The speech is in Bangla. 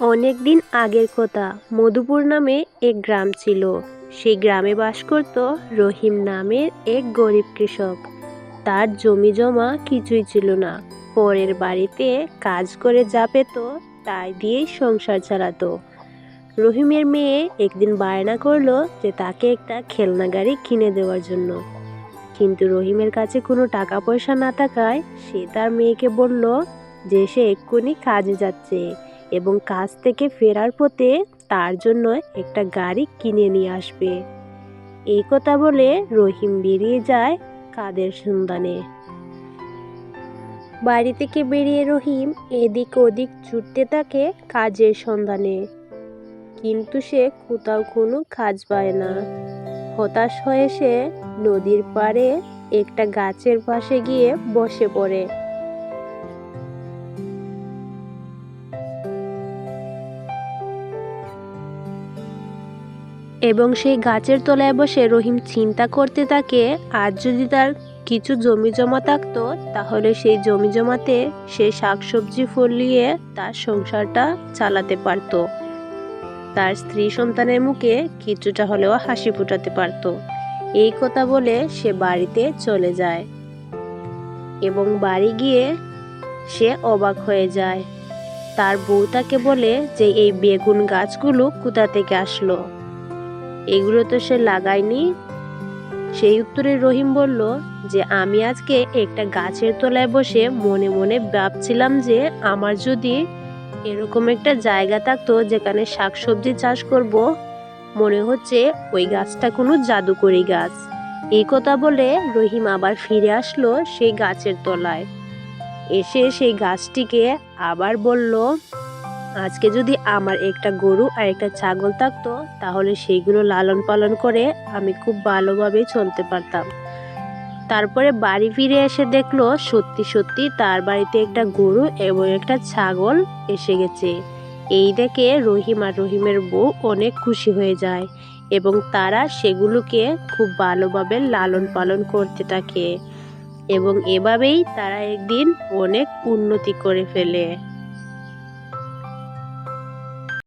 অনেক দিন আগের কথা। মধুপুর নামে এক গ্রাম ছিল। সেই গ্রামে বাস করত রহিম নামের এক গরিব কৃষক। তার জমি জমা কিছুই ছিল না। পরের বাড়িতে কাজ করে যা পেত, তাই দিয়েই সংসার চালাতো। রহিমের মেয়ে একদিন বায়না করল যে তাকে একটা খেলনা গাড়ি কিনে দেওয়ার জন্য। কিন্তু রহিমের কাছে কোনো টাকা পয়সা না থাকায় সে তার মেয়েকে বলল যে সে এক্ষুনি কাজে যাচ্ছে। এবং কাজ থেকে ফেরার পথে তার জন্য একটা গাড়ি কিনে নিয়ে আসবে। এই কথা বলে রহিম বেরিয়ে যায় কাদের সন্ধানে। বাড়ি থেকে বেরিয়ে রহিম এদিক ওদিক ছুটতে থাকে কাজের সন্ধানে। কিন্তু সে কোথাও কোনো কাজ পায় না। হতাশ হয়ে সে নদীর পাড়ে একটা গাছের পাশে গিয়ে বসে পড়ে। এবং সেই গাছের তলায় বসে রহিম চিন্তা করতে থাকে, আজ যদি তার কিছু জমি জমা থাকতো, তাহলে সেই জমি জমাতে সে শাকসবজি ফলিয়ে তার সংসারটা চালাতে পারতো। তার স্ত্রী সন্তানের মুখে কিছুটা হলেও হাসি ফোটাতে পারতো। এই কথা বলে সে বাড়িতে চলে যায় এবং বাড়ি গিয়ে সে অবাক হয়ে যায়। তার বউ তাকে বলে যে, এই বেগুন গাছগুলো কোথা থেকে আসলো? এগুলো তো সে লাগায়নি। সেই উত্তরে রহিম বলল যে, আমি আজকে একটা গাছের তলায় বসে মনে মনে ভাবছিলাম যে, আমার যদি এরকম একটা জায়গা থাকতো যেখানে শাকসবজি চাষ করব, মনে হচ্ছে ওই গাছটা কোনো জাদুকরি গাছ। এই কথা বলে রহিম আবার ফিরে আসলো সেই গাছের তলায়। এসে সেই গাছটিকে আবার বলল আজকে যদি আমার একটা গরু আর একটা ছাগল থাকতো, তাহলে সেইগুলো লালন পালন করে আমি খুব ভালোভাবে চলতে পারতাম। তারপরে বাড়ি ফিরে এসে দেখল সত্যি সত্যি তার বাড়িতে একটা গরু এবং একটা ছাগল এসে গেছে। এই দেখে রহিম আর রহিমের বউ অনেক খুশি হয়ে যায় এবং তারা সেগুলোকে খুব ভালোভাবে লালন পালন করতে থাকে এবং এভাবেই তারা একদিন অনেক উন্নতি করে ফেলে।